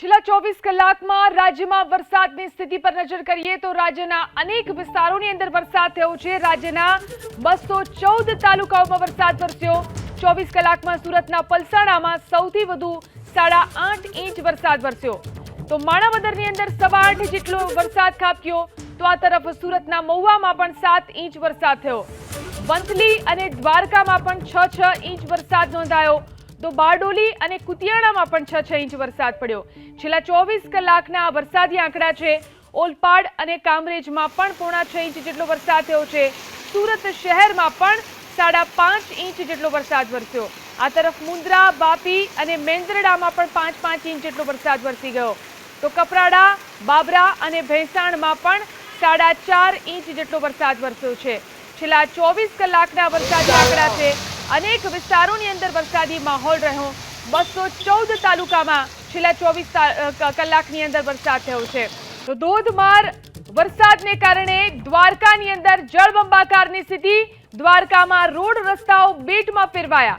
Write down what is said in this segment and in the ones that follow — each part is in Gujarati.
છેલ્લા ચોવીસ કલાકમાં રાજ્યમાં વરસાદની સ્થિતિ પર નજર કરીએ તો રાજ્યના અનેક વિસ્તારોની અંદર વરસાદ થયો છે. રાજ્યના બસો ચૌદ તાલુકાઓમાં વરસાદ વરસ્યો. ચોવીસ કલાકમાં સુરતના પલસાણામાં સૌથી વધુ સાડા આઠ ઇંચ વરસાદ વરસ્યો. તો માણાવદરની અંદર સવા આઠ જેટલો વરસાદ ખાબક્યો. તો આ તરફ સુરતના મહુવામાં પણ સાત ઇંચ વરસાદ થયો. વંથલી અને દ્વારકામાં પણ છ છ ઇંચ વરસાદ નોંધાયો. તો બારડોલી અને કુતિયાણામાં પણ છ છ ઇંચ વરસાદ પડ્યો. છેલ્લા ચોવીસ કલાકના વરસાદી આંકડા છે. ઓલપાડ અને કામરેજમાં પણ પોણા છ ઇંચ જેટલો વરસાદ થયો છે. સુરત શહેરમાં પણ સાડા પાંચ ઇંચ જેટલો વરસાદ વરસ્યો. આ તરફ મુન્દ્રા વાપી અને મેંદરડામાં પણ પાંચ પાંચ ઇંચ જેટલો વરસાદ વરસી ગયો. તો કપરાડા, બાબરા અને ભેંસાણમાં પણ સાડા ચાર ઇંચ જેટલો વરસાદ વરસ્યો છે. છેલ્લા ચોવીસ કલાકના વરસાદી આંકડા છે. અનેક વિસ્તારોની અંદર વરસાદી માહોલ રહ્યો. બસો ચૌદ તાલુકામાં છેલ્લા ચોવીસ કલાકની અંદર વરસાદ થયો છે. તો ધોધમાર વરસાદને કારણે દ્વારકાની અંદર જળબંબાકારની સ્થિતિ, દ્વારકામાં રોડ રસ્તાઓ બેટમાં ફેરવાયા.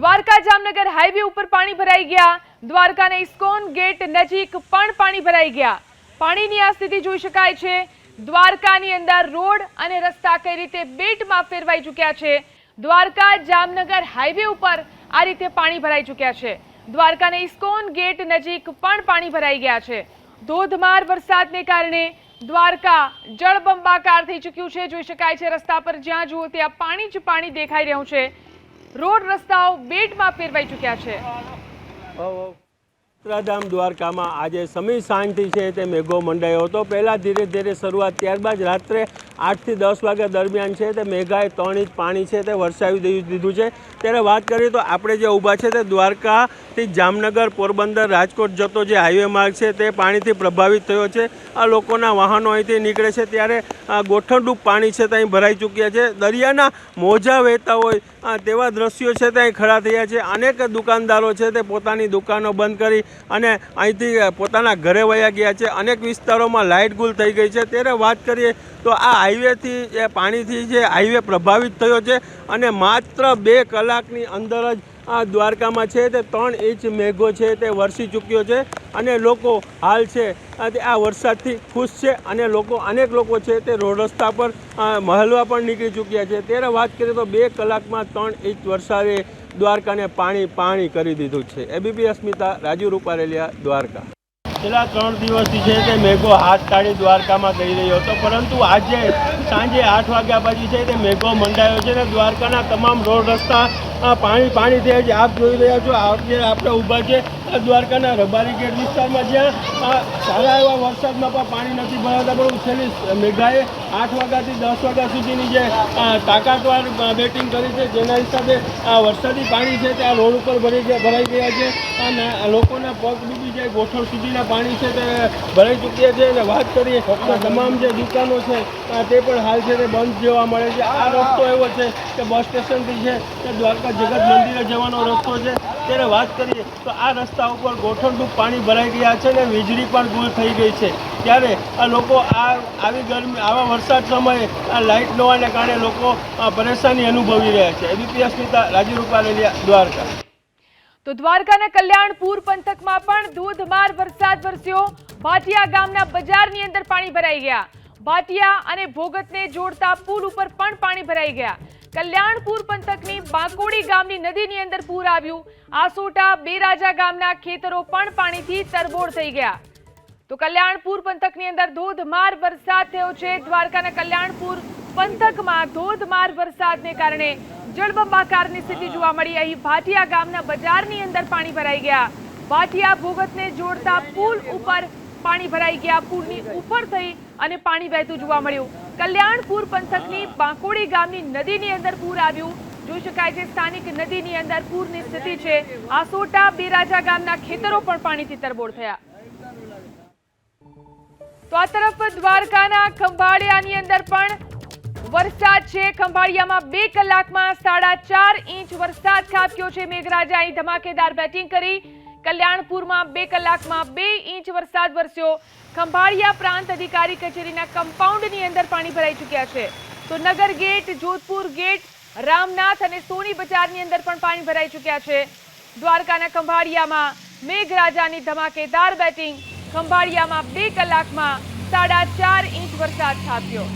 દ્વારકા જામનગર હાઈવે ઉપર પાણી ભરાઈ ગયા. દ્વારકાના ઇસ્કોન ગેટ નજીક પણ પાણી ભરાઈ ગયા. પાણીની આ સ્થિતિ જોઈ શકાય છે. દ્વારકાની અંદર રોડ અને રસ્તા કઈ રીતે બેટમાં ફેરવાઈ ચૂક્યા છે? દ્વારકા જામનગર હાઈવે ઉપર આ રીતે પાણી ભરાઈ ચૂક્યા છે. દ્વારકાના ઇસ્કોન ગેટ નજીક પણ પાણી ભરાઈ ગયા છે. ધોધમાર વરસાદને કારણે દ્વારકા જળબંબાકાર થઈ ચૂક્યું છે. જોઈ શકાય છે રસ્તા પર જ્યાં જુઓ ત્યાં પાણી જ પાણી દેખાઈ રહ્યું છે. રોડ રસ્તાઓ બેટમાં ફેરવાઈ ચૂક્યા છે. યાત્રાધામ દ્વારકામાં આજે સમી સાંજથી છે તે મેઘો મંડાયો હતો. પહેલાં ધીરે ધીરે શરૂઆત ત્યારબાદ રાત્રે આઠથી દસ વાગ્યા દરમિયાન છે તે મેઘાએ ત્રણ ઇંચ પાણી છે તે વરસાવી દીધું છે. ત્યારે વાત કરીએ તો આપણે જે ઊભા છે તે દ્વારકાથી જામનગર, પોરબંદર, રાજકોટ જતો જે હાઈવે માર્ગ છે તે પાણીથી પ્રભાવિત થયો છે. આ લોકોના વાહનો અહીંથી નીકળે છે. ત્યારે, આ ગોઠણરૂપ પાણી છે તે અહીં ભરાઈ ચૂક્યા છે. દરિયાના મોજા વહેતા હોય તેવા દ્રશ્યો છે તે અહીં ખડા થયા છે. અનેક દુકાનદારો છે તે પોતાની દુકાનો બંધ કરી અને અહીંથી પોતાના ઘરે વયા ગયા છે. અનેક વિસ્તારોમાં લાઇટ ગુલ થઈ ગઈ છે. ત્યારે વાત કરીએ તો આ હાઈવેથી, એ પાણીથી જે હાઈવે પ્રભાવિત થયો છે અને માત્ર બે કલાકની અંદર જ આ દ્વારકામાં છે તે ત્રણ ઇંચ મેઘો છે, તે વરસી ચૂક્યો છે અને લોકો હાલ છે. આ વરસાદથી ખુશ છે અને લોકો, અનેક લોકો છે તે રોડ રસ્તા પર મહલવા પણ નીકળી ચૂક્યા છે. ત્યારે વાત કરીએ તો બે કલાકમાં ત્રણ ઇંચ વરસાદે દ્વારકાને પાણી પાણી કરી દીધું છે. એબીપી અસ્મિતા, રાજુ રૂપારેલિયા, દ્વારકા. છેલ્લા ત્રણ દિવસથી છે તે મેઘો હાથ કાઢી દ્વારકામાં ગઈ રહ્યો હતો, પરંતુ આજે સાંજે આઠ વાગ્યા પછી છે તે મેઘો મંડાયો છે ને દ્વારકાના તમામ રોડ રસ્તા પાણી પાણી થયા છે આપ જોઈ રહ્યા છો. આ જે આપણે ઊભા છે દ્વારકાના રબારી ગેટ વિસ્તારમાં જ્યાં સારા એવા વરસાદમાં પણ પાણી નથી ભરાતા પણ છેલ્લી મેઘાએ આઠ વાગ્યાથી દસ વાગ્યા સુધીની જે તાકાતવાર બેટિંગ કરી છે, જેના હિસાબે આ વરસાદી પાણી છે તે આ રોડ ઉપર ભરી ભરાઈ ગયા છે. અને લોકોના પગ ડૂબી જાય, ગોઠણ સુધીના પાણી છે તે ભરાઈ ચૂક્યા છે. અને વાત કરીએ તમામ જે દુકાનો છે તે પણ હાલ છે તે બંધ જોવા મળે છે. આ રસ્તો એવો છે કે બસ સ્ટેશનથી છે તે દ્વારકા જગત મંદિરે જવાનો રસ્તો છે. ત્યારે વાત કરીએ તો આ રસ્તા ઉપર ગોઠણરૂપ પાણી ભરાઈ ગયા છે ને વીજળી પણ ગુલ થઈ ગઈ છે. ત્યારે આ લોકો આ આવી ગરમી, આવા વરસાદ સમયે આ લાઇટ ન હોવાને કારણે લોકો પરેશાની અનુભવી રહ્યા છે. એબીપીએસ નેતા રાજીવ રૂપાલેલિયા, દ્વારકા. તો દ્વારકાના કલ્યાણપુર પંથકમાં પણ ધોધમાર વરસાદ વરસ્યો. ભાટિયા ગામના બજારની અંદર પાણી ભરાઈ ગયા. ભાટિયા અને ભોગતને જોડતા પુલ ઉપર પણ પાણી ભરાઈ ગયા. કલ્યાણપુર પંથકની બાંકોડી ગામની નદીની અંદર પૂર આવ્યું. આસોટા બેરાજા ગામના ખેતરો પણ પાણીથી તરબોળ થઈ ગયા. તો કલ્યાણપુર પંથકની અંદર ધોધમાર વરસાદ થયો છે. દ્વારકાના કલ્યાણપુર પંથકમાં ધોધમાર વરસાદને કારણે જળબંબાકારની સ્થિતિ જોવા મળી. અહીં ભાટિયા ગામના બજારની અંદર પાણી ભરાઈ ગયા. ભાટિયા ભોગતને જોડતા પુલ ઉપર પાણી ભરાઈ ગયા, પૂરની ઉપર થઈ અને પાણી વહેતું જોવા મળ્યું. કલ્યાણપુર પંથકની બાંકોડી ગામની નદીની અંદર પૂર આવ્યું. જોઈ શકાય છે, સ્થાનિક નદીની અંદર પૂરની સ્થિતિ છે. આસોટા બેરાજા ગામના ખેતરો પણ પાણીથી તરબોળ થયા. તો આ તરફ દ્વારકાના ખંભાળિયાની અંદર પણ વરસાદ છે. ખંભાળિયામાં બે કલાકમાં સાડા ચાર ઇંચ વરસાદ ખાબક્યો છે. મેઘરાજા અહીં ધમાકેદાર બેટિંગ કરી. કલ્યાણપુરમાં બે કલાકમાં બે ઇંચ વરસાદ વરસ્યો. ખંભાળિયા પ્રાંત અધિકારી કચેરીના કમ્પાઉન્ડની અંદર પાણી ભરાઈ ચૂક્યા છે. તો નગર ગેટ, જોધપુર ગેટ, રામનાથ અને સોની બજારની અંદર પણ પાણી ભરાઈ ચૂક્યા છે. દ્વારકાના ખંભાળિયામાં મેઘરાજાની ધમાકેદાર બેટિંગ. ખંભાળિયામાં બે કલાકમાં સાડા ચાર ઇંચ વરસાદ છાપ્યો.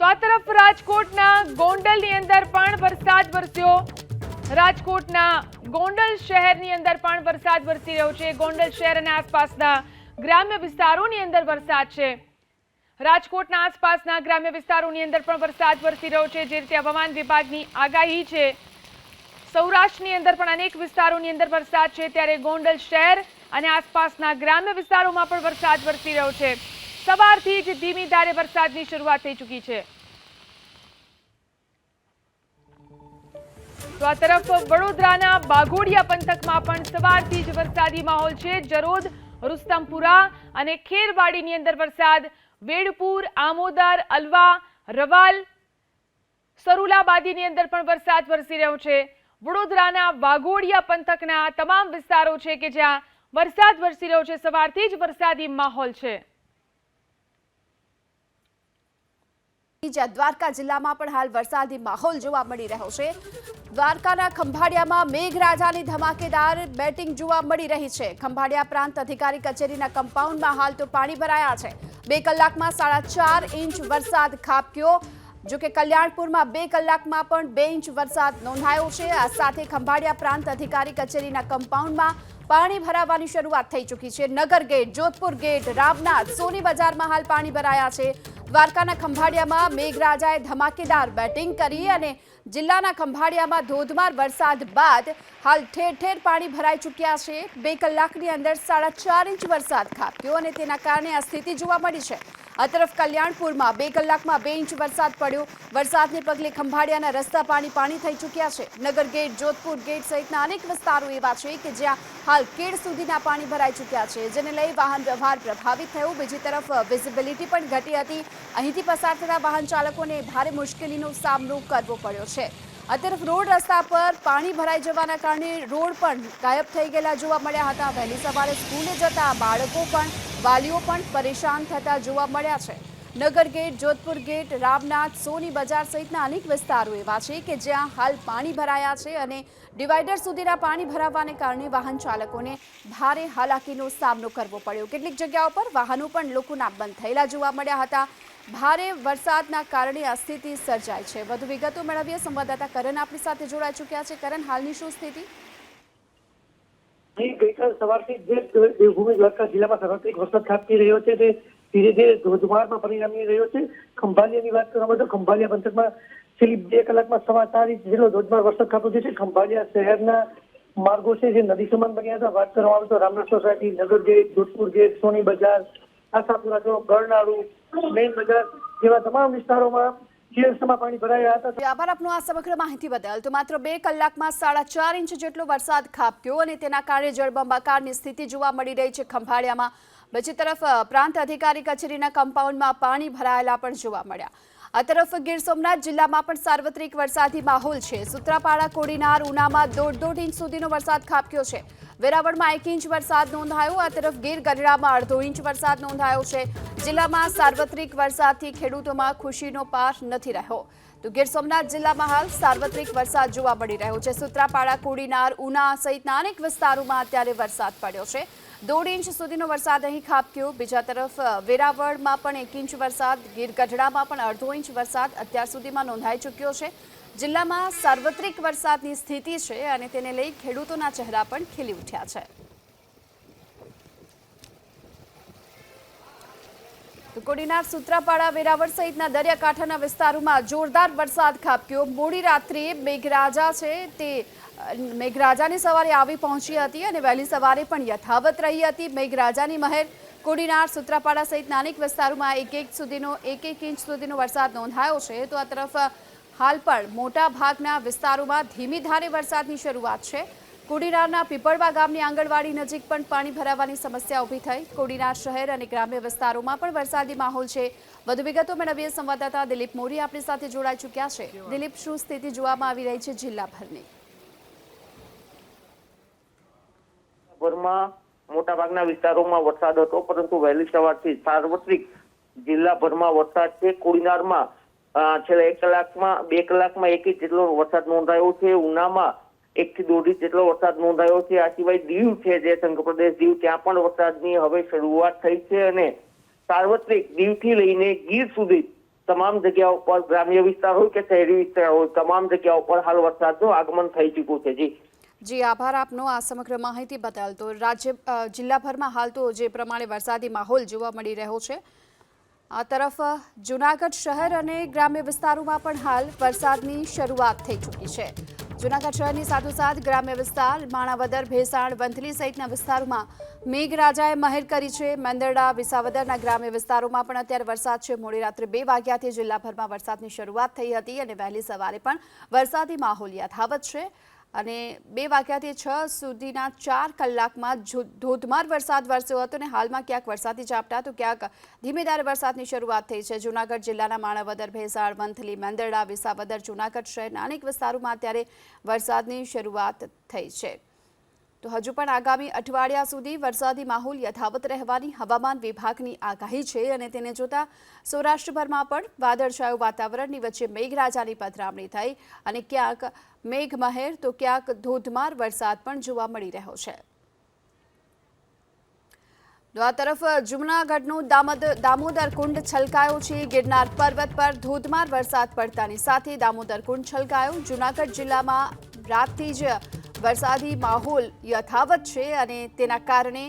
તો આ તરફ રાજકોટના ગોંડલની અંદર પણ વરસાદ વરસ્યો. રાજકોટના ગોંડલ શહેરની અંદર પણ વરસાદ વરસી રહ્યો છે. ગોંડલ શહેર અને આસપાસના ગ્રામ્ય વિસ્તારોની અંદર વરસાદ છે. રાજકોટના આસપાસના ગ્રામ્ય વિસ્તારોની અંદર પણ વરસાદ વરસી રહ્યો છે. જે રીતે હવામાન વિભાગની આગાહી છે. સૌરાષ્ટ્રની અંદર પણ અનેક વિસ્તારોની અંદર વરસાદ છે. ત્યારે ગોંડલ શહેર અને આસપાસના ગ્રામ્ય વિસ્તારોમાં પણ વરસાદ વરસી રહ્યો છે. સવારથી જ ધીમી ધારે વરસાદની શરૂઆત થઈ ચૂકી છે. તો આ તરફ વડોદરાના બાઘોડિયા પંથકમાં પણ સવારથી જ વરસાદી માહોલ છે. જરોદ, રુસ્તમપુરા અને ખેરવાડીની અંદર વરસાદ. વેડપુર, આમોદર, અલવા, રવાલ, સરુલાબાદીની અંદર પણ વરસાદ વરસી રહ્યો છે. વડોદરાના વાઘોડિયા પંથકના તમામ વિસ્તારો છે કે જ્યાં વરસાદ વરસી રહ્યો છે. સવારથી જ વરસાદી માહોલ છે જ્યાં દ્વારકા જિલ્લામાં પણ હાલ વરસાદી માહોલ જોવા મળી રહ્યો છે. દ્વારકાના ખંભાળિયામાં મેઘરાજાની ધમાકેદાર બેટિંગ જોવા મળી રહી છે. ખંભાળિયા પ્રાંત અધિકારી કચેરીના કમ્પાઉન્ડમાં હાલ તો પાણી ભરાયા છે. બે કલાકમાં સાડા ચાર ઇંચ વરસાદ ખાબક્યો. જો કે કલ્યાણપુરમાં બે કલાકમાં પણ બે ઇંચ વરસાદ નોંધાયો છે. આ સાથે ખંભાળિયા પ્રાંત અધિકારી કચેરીના કમ્પાઉન્ડમાં પાણી ભરાવાની શરૂઆત થઈ ચૂકી છે. નગર ગેટ, જોધપુર ગેટ, રામનાથ, સોની બજારમાં હાલ પાણી ભરાયા છે. દ્વારકાના ખંભાળિયામાં મેઘરાજાએ ધમાકેદાર બેટિંગ કરી અને જિલ્લાના ખંભાળિયામાં ધોધમાર વરસાદ બાદ હાલ ઠેર ઠેર પાણી ભરાઈ ચૂક્યા છે. બે કલાકની અંદર સાડા ચાર ઇંચ વરસાદ ખાબક્યો અને તેના કારણે આ સ્થિતિ જોવા મળી છે. આ તરફ કલ્યાણપુરમાં બે કલાકમાં બે ઇંચ વરસાદ પડ્યો. વરસાદને પગલે ખંભાળિયાના રસ્તા પાણી પાણી થઈ ચૂક્યા છે. નગર ગેટ, જોધપુર ગેટ સહિતના અનેક વિસ્તારો એવા છે કે જ્યાં હાલ કેડ સુધીના પાણી ભરાઈ ચૂક્યા છે. જેને લઈ વાહન વ્યવહાર પ્રભાવિત થયો. બીજી તરફ વિઝિબિલિટી પણ ઘટી હતી. અહીંથી પસાર થતા વાહન ચાલકોને ભારે મુશ્કેલીનો સામનો કરવો પડ્યો છે. આ તરફ રોડ રસ્તા પર પાણી ભરાઈ જવાના કારણે રોડ પણ ગાયબ થઈ ગયેલા જોવા મળ્યા હતા. વહેલી સવારે સ્કૂલે જતા બાળકો પણ વાલીઓ પણ પરેશાન થતા જોવા મળ્યા છે. નગર ગેટ, જોધપુર ગેટ, રામનાથ, સોની બજાર સહિતના અનેક વિસ્તારો એવા છે કે જ્યાં હાલ પાણી ભરાયા છે અને ડિવાઈડર સુધીના પાણી ભરાવાને કારણે વાહન ચાલકોને ભારે હાલાકીનો સામનો કરવો પડ્યો. કેટલીક જગ્યાઓ પર વાહનો પણ લોકોના બંધ થયેલા જોવા મળ્યા હતા. ભારે વરસાદના કારણે આ સ્થિતિ સર્જાય છે. વધુ વિગતો મેળવીએ. સંવાદદાતા કરણ આપણી સાથે જોડાઈ ચૂક્યા છે. કરણ, હાલની શું સ્થિતિ? ગઈકાલ સવારથી જે દેવભૂમિ દ્વારકા જિલ્લામાં સાર્વત્રિક વરસાદ ખાબકી રહ્યો છે, તે ધીરે ધીરે ધોધમારમાં પરિણમી રહ્યો છે. ખંભાલિયાની વાત કરવામાં તો ખંભાલિયા પંથકમાં છેલ્લી બે કલાકમાં સવા ચાર ઇંચ જેટલો ધોધમાર વરસાદ ખાબક્યો છે, ખંભાલિયા શહેરના માર્ગો છે, જે નદી સમાન બન્યા હતા. વાત કરવામાં આવે તો Ramnath society, Nagar gate, Jodhpur gate, Soni Bazar, Ashapura Chowk ગરનાળુ main બજાર જેવા તમામ વિસ્તારોમાં આભાર આપનો આ સમગ્ર માહિતી બદલ. તો માત્ર બે કલાકમાં સાડા ચાર ઇંચ જેટલો વરસાદ ખાબક્યો અને તેના કારણે જળબંબાકારની સ્થિતિ જોવા મળી રહી છે ખંભાળિયામાં. બીજી તરફ પ્રાંત અધિકારી કચેરીના કમ્પાઉન્ડમાં પાણી ભરાયેલા પણ જોવા મળ્યા. આ તરફ, ગીર સોમનાથ જિલ્લામાં પણ સાર્વત્રિક વરસાદી માહોલ છે. સુત્રાપાડા, કોડીનાર, ઉનામાં દોઢ દોઢ ઇંચ સુધીનો વરસાદ ખાબક્યો છે. વેરાવળમાં એક ઇંચ વરસાદ નોંધાયો. આ તરફ ગીર ગઢડામાં અડધો ઇંચ વરસાદ નોંધાયો છે. જિલ્લામાં સાર્વત્રિક વરસાદથી ખેડૂતોમાં ખુશીનો પાર નથી રહ્યો. તો ગીર સોમનાથ જિલ્લામાં હાલ સાર્વત્રિક વરસાદ જોવા મળી રહ્યો છે. સુત્રાપાડા, કોડીનાર, ઉના સહિતના અનેક વિસ્તારોમાં અત્યારે વરસાદ પડ્યો છે. દોઢ ઇંચ સુધીનો વરસાદ અહીં ખાબક્યો. બીજા તરફ વેરાવળમાં પણ એક ઇંચ વરસાદ ગીર ગઢડામાં પણ અડધો ઇંચ વરસાદ અત્યાર સુધીમાં નોંધાઈ ચૂક્યો છે. જિલ્લામાં સાર્વત્રિક વરસાદની સ્થિતિ છે અને તેને લઈ ખેડૂતોના ચહેરા પણ ખીલી ઉઠ્યા છે. કોડીનાર, સૂત્રાપાડા, વેરાવળ સહિતના દરિયાકાંઠાના વિસ્તારોમાં જોરદાર વરસાદ ખાબક્યો. મોડી રાત્રે મેઘરાજા છે તે, મેઘરાજાની સવારે આવી પહોંચી હતી અને વહેલી સવારે પણ યથાવત રહી હતી. મેઘરાજાની મહેર કોડીનાર, સુત્રાપાડા સહિતના અનેક વિસ્તારોમાં એક એક સુધીનો, એક એક ઇંચ સુધીનો વરસાદ નોંધાયો છે. તો આ તરફ હાલ પણ મોટા ભાગના વિસ્તારોમાં ધીમી ધારે વરસાદની શરૂઆત છે. કોડીનારના પીપળવા ગામની આંગણવાડી નજીક પણ પાણી ભરાવાની સમસ્યા ઊભી થઈ. કોડીનાર શહેર અને ગ્રામ્ય વિસ્તારોમાં પણ વરસાદી માહોલ છે. વધુ વિગતો મેળવીએ સંવાદદાતા દિલીપ મોરી આપણી સાથે જોડાઈ ચૂક્યા છે. દિલીપ, શું સ્થિતિ જોવામાં આવી રહી છે જિલ્લાભરની? મોટાભાગના વિસ્તારોમાં વરસાદ હતો, પરંતુ વહેલી સવારથી સાર્વત્રિક જિલ્લાભરમાં વરસાદ છે. કોડીનારમાં છેલ્લા એક કલાકમાં, બે કલાકમાં એક ઇંચ જેટલો વરસાદ નોંધાયો છે. ઉનામાં એક થી દોઢ ઇંચ જેટલો વરસાદ નોંધાયો છે. આ સિવાય દીવ છે જે સંઘ પ્રદેશ દીવ, ત્યાં પણ વરસાદની હવે શરૂઆત થઈ છે અને સાર્વત્રિક દીવથી લઈને ગીર સુધી તમામ જગ્યા ઉપર ગ્રામ્ય વિસ્તાર હોય કે શહેરી વિસ્તાર હોય તમામ જગ્યા ઉપર હાલ વરસાદનું આગમન થઈ ચૂક્યું છે. જી. જી, આભાર આપનો. આ સમગ્ર માહિતી બદલ તો રાજ્ય જિલ્લાભરમાં હાલ તો જે પ્રમાણે વરસાદી માહોલ જોવા મળી રહ્યો છે આ તરફ જૂનાગઢ શહેર અને ગ્રામ્ય વિસ્તારોમાં પણ હાલ વરસાદની શરૂઆત થઈ ચૂકી છે. જૂનાગઢ શહેરની સાથોસાથ ગ્રામ્ય વિસ્તાર, માણાવદર, ભેસાણ, વંથલી સહિતના વિસ્તારોમાં મેઘરાજાએ મહેર કરી છે. મંદરડા, વિસાવદરના ગ્રામ્ય વિસ્તારોમાં પણ અત્યારે વરસાદ છે. મોડી રાત્રે બે વાગ્યાથી જિલ્લાભરમાં વરસાદની શરૂઆત થઈ હતી અને વહેલી સવારે પણ વરસાદી માહોલ યથાવત છે. અને બે વાગ્યાથી છ સુધીના ચાર કલાકમાં ધોધમાર વરસાદ વરસ્યો હતો અને હાલમાં ક્યાંક વરસાદી ઝાપટા તો ક્યાંક ધીમીધારે વરસાદની શરૂઆત થઈ છે. જૂનાગઢ જિલ્લાના માણાવદર, ભેસાળ, વંથલી, મેંદરડા, વિસાવદર, જૂનાગઢ શહેરના અનેક વિસ્તારોમાં અત્યારે વરસાદની શરૂઆત થઈ છે. તો હજુ પણ આગામી અઠવાડિયા સુધી વરસાદી માહોલ યથાવત રહેવાની હવામાન વિભાગની આગાહી છે અને તેને જોતા સૌરાષ્ટ્રભરમાં પણ વાદળછાયું વાતાવરણની વચ્ચે મેઘરાજાની પધરામણી થઈ અને ક્યાંક મેઘમહેર તો ક્યાંક ધોધમાર વરસાદ પણ જોવા મળી રહ્યો છે. આ તરફ જુનાગઢનું દામોદ દામોદર કુંડ છલકાયો છે. ગિરનાર પર્વત પર ધોધમાર વરસાદ પડતાની સાથે દામોદર કુંડ છલકાયો. જુનાગઢ જિલ્લામાં રાતથી જ વરસાદી માહોલ યથાવત છે અને તેના કારણે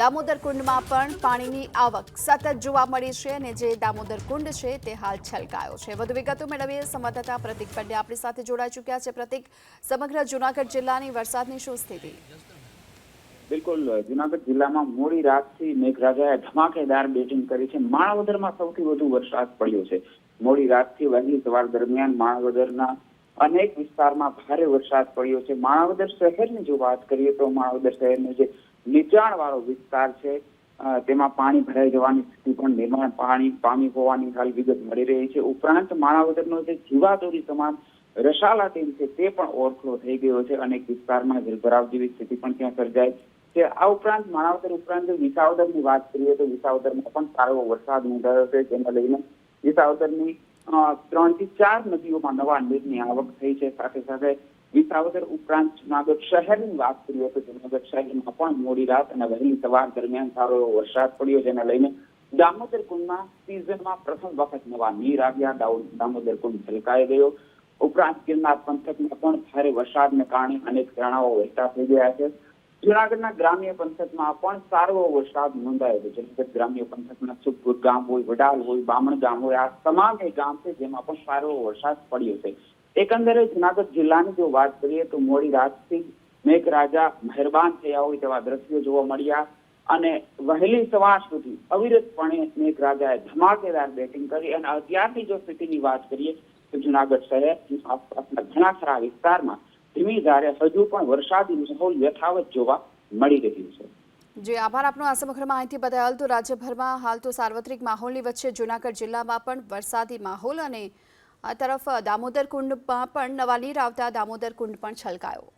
દામોદર કુંડમાં પણ પાણીની આવક સતત જોવા મળી છે અને જે દામોદર કુંડ છે તે હાલ છલકાયો છે. વધુ વિગતો મેળવીએ સંવાદદાતા પ્રતિક પંડ્યા આપણી સાથે જોડાઈ ચૂક્યા છે. પ્રતિક, સમગ્ર જુનાગઢ જિલ્લાની વરસાદની શું સ્થિતિ? બિલકુલ, જુનાગઢ જિલ્લામાં મોડી રાતથી મેઘરાજાએ ધમાકેદાર બેટિંગ કરી છે. માણાવદરમાં સૌથી વધુ વરસાદ પડ્યો છે. મોડી રાતથી વહેલી સવાર દરમિયાન માણાવદરના અનેક વિસ્તારમાં ભારે વરસાદ પડ્યો છે. માણાવદર શહેરની જો વાત કરીએ તો માણાવદર શહેરનો જે નીચાણ વાળો વિસ્તાર છે તેમાં પાણી ભરાઈ જવાની સ્થિતિ પણ નિર્માણ પાણી પામી હોવાની હાલ વિગત મળી રહી છે. ઉપરાંત માણાવદરનો જે જીવાદોરી સમાન રસાલા ડેમ છે, તે પણ ઓવરફ્લો થઈ ગયો છે. અનેક વિસ્તારમાં જલભરાવ જેવી સ્થિતિ પણ ત્યાં સર્જાય છે. આ ઉપરાંત માણાવદર ઉપરાંત જો વિસાવદરની વાત કરીએ તો વિસાવદરમાં પણ સારો વરસાદ નોંધાયો છે. જેને લઈને વિસાવદરની ત્રણથી ચાર નદીઓમાં નવા નીરની આવક થઈ છે. સાથે સાથે વિસાવદર ઉપરાંત જુનાગઢ શહેરની વાત કરીએ તો જુનાગઢ શહેરમાં પણ મોડી રાત અને વહેલી સવાર દરમિયાન સારો વરસાદ પડ્યો જેને લઈને દામોદર કુંડમાં સિઝનમાં પ્રથમ વખત નવા નીર આવ્યા. દામોદર કુંડ છલકાઈ ગયો. ઉપરાંત ગિરનાર પંથકમાં પણ ભારે વરસાદને કારણે અનેક ઝરણાઓ વહેતા થઈ ગયા છે. જુનાગઢના ગ્રામ્ય પંથકમાં પણ સારો વરસાદ નોંધાયો છે. જુનાગઢ ગ્રામ્ય પંથકના સુખપુર ગામ હોય, વડાલ હોય, બામણ ગામ હોય, આ તમામ એ ગામ છે જેમાં પણ સારો વરસાદ પડ્યો છે. એકંદરે જુનાગઢ જિલ્લાની જો વાત કરીએ તો મોડી રાતથી મેઘરાજા મહેરબાન થયા હોય તેવા દ્રશ્યો જોવા મળ્યા અને વહેલી સવાર સુધી અવિરતપણે મેઘરાજાએ ધમાકેદાર બેટિંગ કરી અને અત્યારની જો સ્થિતિની વાત કરીએ તો જુનાગઢ શહેર આસપાસના ઘણા ખરા વિસ્તારમાં ધીમી ધારે હજુ પણ વરસાદી માહોલ યથાવત જોવા મળી રહ્યું છે. જે, આભાર આપનો. આ સમગ્ર માહિતી બદલ તો રાજ્યભરમાં હાલ તો સાર્વત્રિક માહોલની વચ્ચે જૂનાગઢ જિલ્લામાં પણ વરસાદી માહોલ અને આ તરફ દામોદર કુંડમાં પણ નવા નીર આવતા દામોદર કુંડ પણ છલકાયો.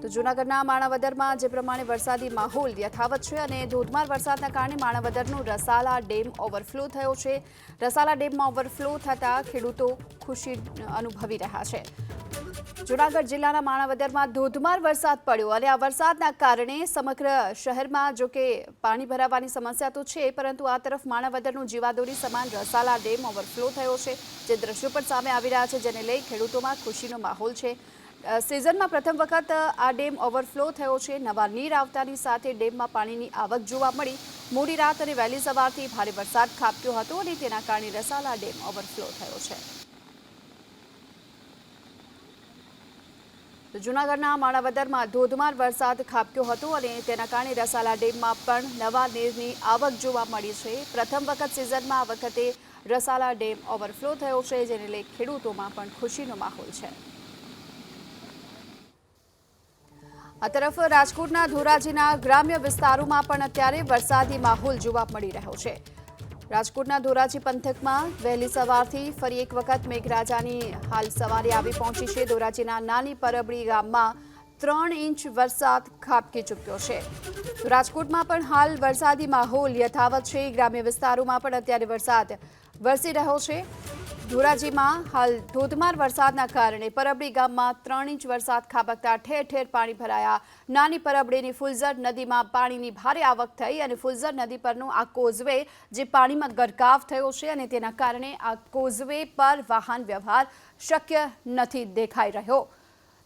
તો જૂનાગઢના માણાવદરમાં જે પ્રમાણે વરસાદી માહોલ યથાવત છે અને ધોધમાર વરસાદના કારણે માણાવદરનું રસાલા ડેમ ઓવરફ્લો થયો છે. રસાલા ડેમમાં ઓવરફ્લો થતાં ખેડૂતો ખુશી અનુભવી રહ્યા છે. જૂનાગઢ જિલ્લાના માણાવદરમાં ધોધમાર વરસાદ પડ્યો અને આ વરસાદના કારણે સમગ્ર શહેરમાં જો કે પાણી ભરાવાની સમસ્યા તો છે, પરંતુ આ તરફ માણાવદરનું જીવાદોરી સમાન રસાલા ડેમ ઓવરફ્લો થયો છે. જે દ્રશ્યો પણ સામે આવી રહ્યા છે, જેને લઈ ખેડૂતોમાં ખુશીનો માહોલ છે. સિઝનમાં પ્રથમ વખત આ ડેમ ઓવરફ્લો થયો છે. નવા નીર આવતાની સાથે ડેમમાં પાણીની આવક જોવા મળી. મોડી રાત અને વહેલી સવારથી ભારે વરસાદ ખાબક્યો હતો અને તેના કારણે રસાલા ડેમ ઓવરફ્લો થયો છે. જૂનાગઢના માણાવદરમાં ધોધમાર વરસાદ ખાબક્યો હતો અને તેના કારણે રસાલા ડેમમાં પણ નવા નીરની આવક જોવા મળી છે. પ્રથમ વખત સિઝનમાં આ વખતે રસાલા ડેમ ઓવરફ્લો થયો છે, જેને લઈ ખેડૂતોમાં પણ ખુશીનો માહોલ છે. આ તરફ રાજકોટના ધોરાજીના ગ્રામ્ય વિસ્તારોમાં પણ અત્યારે વરસાદી માહોલ જોવા મળી રહ્યો છે. રાજકોટના ધોરાજી પંથકમાં વહેલી સવારથી ફરી એક વખત મેઘરાજાની હાલ સવારે આવી પહોંચી છે. ધોરાજીના નાની પરબડી ગામમાં ત્રણ ઇંચ વરસાદ ખાબકી ચૂક્યો છે. રાજકોટમાં પણ હાલ વરસાદી માહોલ યથાવત છે. ગ્રામ્ય વિસ્તારોમાં પણ અત્યારે વરસાદ વરસી રહ્યો છે. ધોરાજીમાં હાલ ધોધમાર વરસાદના કારણે પરબડી ગામમાં ત્રણ ઇંચ વરસાદ ખાબકતા ઠેર ઠેર પાણી ભરાયા. નાની પરબડીની ફુલઝર નદીમાં પાણીની ભારે આવક થઈ અને ફુલઝર નદી પરનું આ કોઝવે જે પાણીમાં ગરકાવ થયો છે અને તેના કારણે આ કોઝવે પર વાહન વ્યવહાર શક્ય નથી દેખાઈ રહ્યો.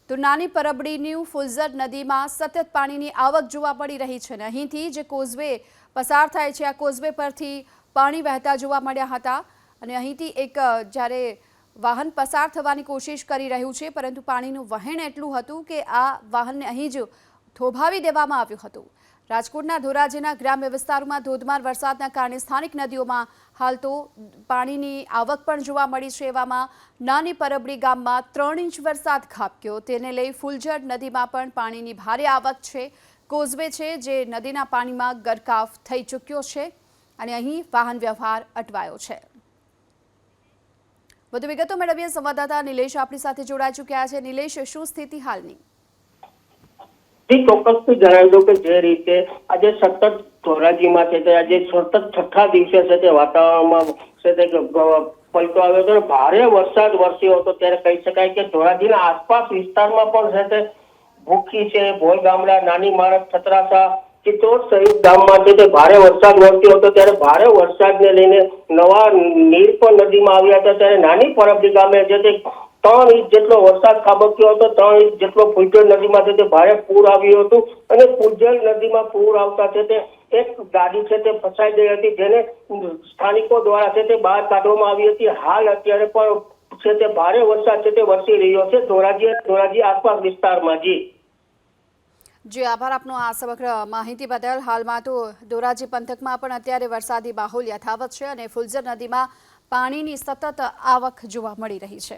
તો નાની પરબડીની ફુલઝર નદીમાં સતત પાણીની આવક જોવા મળી રહી છે અહીંથી જે કોઝવે પસાર થાય છે, આ કોઝવે પરથી પાણી વહેતા જોવા મળ્યા હતા. અને અહીંથી એક જ્યારે વાહન પસાર થવાની કોશિશ કરી રહ્યું છે, પરંતુ પાણીનું વહેણ એટલું હતું કે આ વાહનને અહીં જ થોભાવી દેવામાં આવ્યું હતું. રાજકોટના ધોરાજીના ગ્રામ્ય વિસ્તારોમાં ધોધમાર વરસાદના કારણે સ્થાનિક નદીઓમાં હાલ તો પાણીની આવક પણ જોવા મળી છે. એવામાં નાની પરબડી ગામમાં ત્રણ ઇંચ વરસાદ ખાબક્યો. તેને લઈ ફુલઝર નદીમાં પણ પાણીની ભારે આવક છે, કોઝવે છે, જે નદીના પાણીમાં ગરકાવ થઈ ચૂક્યો છે અને અહીં વાહન વ્યવહાર અટવાયો છે. વધુ વિગતો મેળવીએ. સંવાદદાતા નિલેશ આપણી સાથે જોડાઈ ચૂક્યા છે. નિલેશ, શું સ્થિતિ હાલની? ચોક્કસથી જણાવી દઉં કે જે રીતે આજે સતત ધોરાજીમાં છે તે આજે સતત છઠ્ઠા દિવસે છે તે વાતાવરણમાં છે તે પલટો આવ્યો હતો ભારે વરસાદ વરસ્યો હતો. ત્યારે કહી શકાય કે ધોરાજીના આસપાસ વિસ્તારમાં પણ છે તે ભૂખી છે. ભોલ ગામડા, નાની માણસ, છત્રાસા ચિત્રોડ સહિત ગામમાં તે ભારે વરસાદ વરસ્યો હતો, ત્યારે ભારે વરસાદને લઈને નવા નીર પણ નદીમાં આવ્યા હતા. ત્યારે નાની પરબડી ગામે છે તે ત્રણ ઇંચ જેટલો વરસાદ ખાબક્યો હતો, ત્રણ ઇંચ જેટલો ફુલજલ નદીમાં છે તે ભારે પૂર આવ્યું હતું. અને ફુલજલ નદીમાં પૂર આવતા છે તે એક ગાડી છે તે ફસાઈ ગઈ હતી, જેને સ્થાનિકો દ્વારા છે તે બહાર કાઢવામાં આવી હતી. હાલ અત્યારે પણ છે તે ભારે વરસાદ છે તે વરસી રહ્યો છે, ધોરાજી ધોરાજી આસપાસ વિસ્તારમાં જી. જે, આભાર આપનો આ સમગ્ર માહિતી બદલ. હાલમાં તો ધોરાજી પંથકમાં પણ અત્યારે વરસાદી માહોલ યથાવત છે અને ફુલઝર નદીમાં પાણીની સતત આવક જોવા મળી રહી છે.